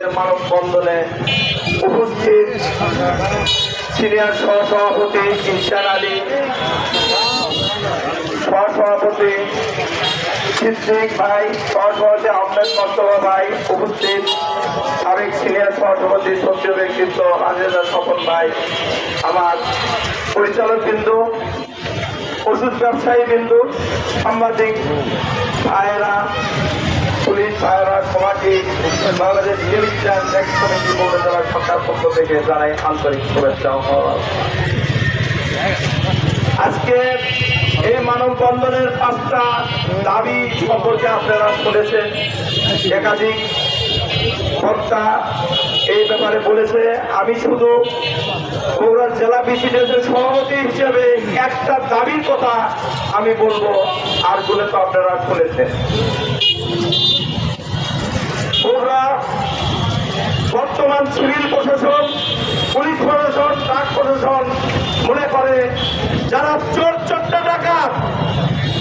মানববন্ধনে উপস্থিত সিনিয়র সহসভাপতি ইনসান আলী, সহসভাপতি সিদ্দিক ভাই, সহসভাপতি আহমেদ মোস্তফা ভাই উপস্থিত, সাবেক সিনিয়র সহসভাপতি সক্রিয় ব্যক্তিত্ব রাজেন্দ্র স্বপন ভাই, আমার পরিচালক বিন্দু, ওষুধ ব্যবসায়ী বিন্দু, সাংবাদিক ভাইয়েরা বাংলাদেশ টেলিভিশন ট্যাক্স কমিটি বোর্ডে যারা সরকার পক্ষ থেকে জানাই আন্তরিক শুভেচ্ছা আজকে এই মানববন্ধনের পাঁচটা দাবি সম্পর্কে আপনারা শুনেছেন। একাধিক বক্তা এই ব্যাপারে বলেছে, আমি শুধু বগুড়া জেলা বিসিডিএসের সভাপতি হিসেবে একটা দাবির কথা আমি বলব, আর বলে তো আপনারা শুনেছেন বগুড়া বর্তমান সিভিল প্রশাসন পুলিশ প্রশাসন ট্রাক প্রশাসন মনে করে যারা চোর চোরটা ডাকাত,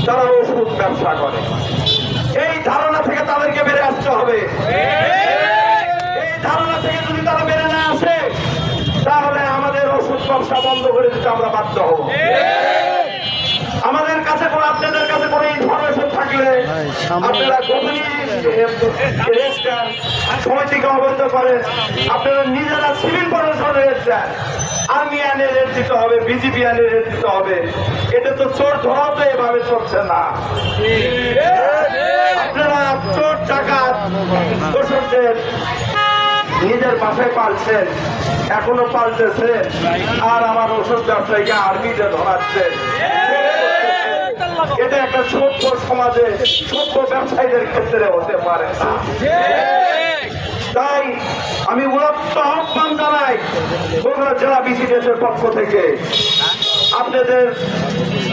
তারা ওষুধ ব্যবসা করে। এই ধারণা থেকে তাদেরকে বেড়ে আসতে হবে। এই ধারণা থেকে যদি তারা বেড়ে না আসে, তাহলে আমাদের ওষুধ ব্যবসা বন্ধ করে দিতে আমরা বাধ্য হব আমাদের কাছে কোনো আপনাদের কাছে কোনো ইনফরমেশন থাকলে নিজেরা রেজিস্টার আর্মি রেট দিতে হবে রেট দিতে হবে। এটা তো চোর এভাবে চলছে না। আপনারা চোর টাকা নিজের বাসায় পালছেন, এখনও পালতেছেন, আর আমার ওষুধ ব্যবসায়ীকে আর্মিতে ধরাচ্ছেন। এটা একটা সভ্য সমাজে, সভ্য ব্যবসায়ীদের ক্ষেত্রে হতে পারে। তাই আমি উলত্ত আহ্বান জানাই বগুড়া জেলা বিসিডিএসের পক্ষ থেকে। আপনাদের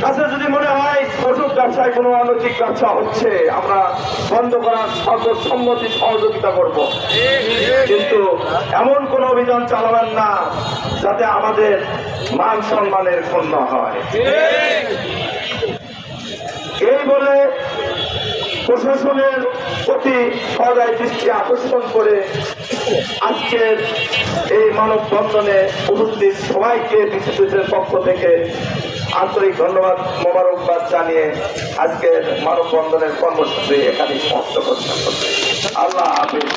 কাছে যদি মনে হয় ওষুধ ব্যবসায় কোনো অনৈতিক ব্যবসা হচ্ছে, আমরা বন্ধ করার সর্বসম্মতি সহযোগিতা করব। কিন্তু এমন কোন অভিযান চালাবেন না যাতে আমাদের মান সম্মানের ক্ষুণ্ণ হয়। এই বলে প্রশাসনের প্রতি সদায় দৃষ্টি আকর্ষণ করে আজকের এই মানববন্ধনে উপস্থিত সবাইকে বিসিবিসির পক্ষ থেকে আন্তরিক ধন্যবাদ, মোবারকবাদ জানিয়ে আজকের মানববন্ধনের কর্মসূচি এখানে সমাপ্ত করতে আল্লাহ হাফিজ।